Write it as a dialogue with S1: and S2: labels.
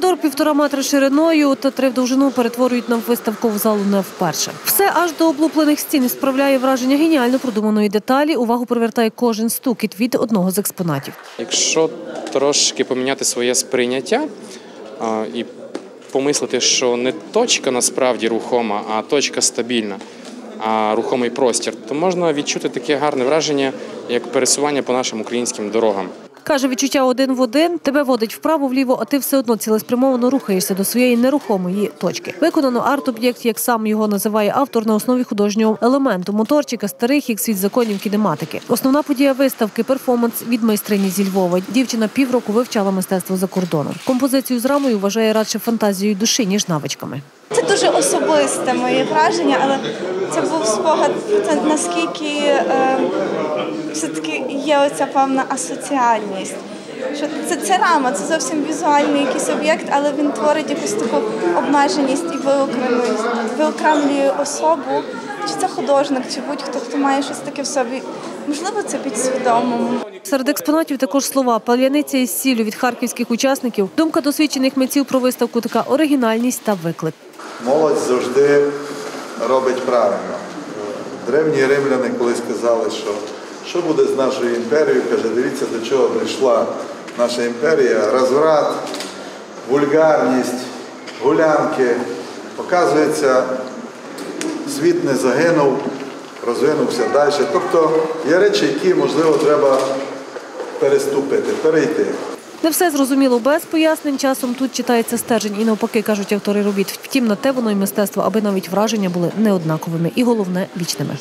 S1: Коридор півтора метра шириною та три в довжину перетворюють на виставкову залу не вперше. Все аж до облуплених стін справляє враження геніально продуманої деталі. Увагу привертає кожен стукіт від одного з експонатів.
S2: Якщо трошки поміняти своє сприйняття і помислити, що не точка насправді рухома, а точка стабільна, а рухомий простір, то можна відчути таке гарне враження, як пересування по нашим українським дорогам.
S1: Каже, відчуття один в один тебе водить вправо-вліво, а ти все одно цілеспрямовано рухаєшся до своєї нерухомої точки. Виконано арт-об'єкт, як сам його називає автор, на основі художнього елементу моторчика старих як світ законів кінематики. Основна подія виставки перформанс від майстрині зі Львова. Дівчина півроку вивчала мистецтво за кордоном. Композицію з рамою вважає радше фантазією душі ніж навичками.
S3: Це дуже особисте моє враження, але це був спогад, це наскільки е, все-таки є оця певна асоціальність. Що це, це рама, це зовсім візуальний якийсь об'єкт, але він творить якусь таку обмеженість і виокремлює, особу. Чи це художник, чи будь-хто, хто має щось таке в собі. Можливо, це підсвідомо.
S1: Серед експонатів також слова паляниця із сіллю від харківських учасників. Думка досвідчених митців про виставку така оригінальність та виклик.
S4: Молодь завжди робить правильно. Древні римляни колись казали, що що буде з нашою імперією, каже, дивіться, до чого прийшла наша імперія. Розврат, вульгарність, гулянки. Показується, світ не загинув, розвинувся далі. Тобто є речі, які, можливо, треба переступити, перейти.
S1: Не все зрозуміло без пояснень. Часом тут читається стержень і навпаки кажуть автори робіт. Втім, на те воно й мистецтво, аби навіть враження були неоднаковими і головне вічними.